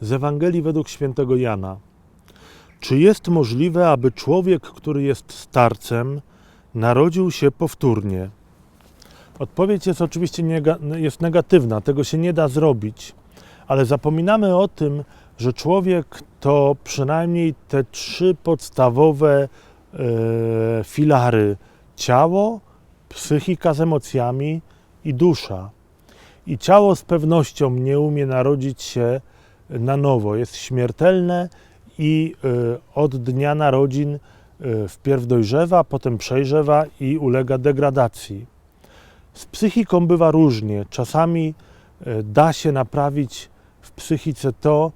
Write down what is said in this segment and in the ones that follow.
z Ewangelii według świętego Jana. Czy jest możliwe, aby człowiek, który jest starcem, narodził się powtórnie? Odpowiedź jest oczywiście jest negatywna, tego się nie da zrobić, ale zapominamy o tym, że człowiek to przynajmniej te trzy podstawowe e, filary: ciało, psychika z emocjami i dusza. I ciało z pewnością nie umie narodzić się na nowo, jest śmiertelne i e, od dnia narodzin e, wpierw dojrzewa, potem przejrzewa i ulega degradacji. Z psychiką bywa różnie. Czasami e, da się naprawić w psychice to,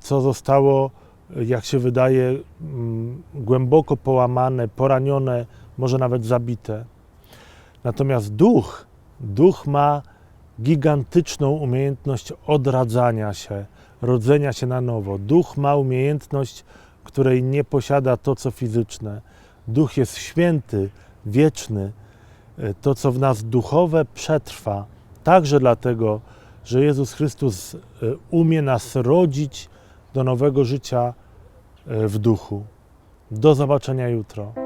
co zostało, jak się wydaje, mm, głęboko połamane, poranione, może nawet zabite. Natomiast duch, duch ma gigantyczną umiejętność odradzania się, rodzenia się na nowo. Duch ma umiejętność, której nie posiada to, co fizyczne. Duch jest święty, wieczny. E, To, co w nas duchowe, przetrwa. Także dlatego, że Jezus Chrystus e, umie nas rodzić do nowego życia e, w duchu. Do zobaczenia jutro.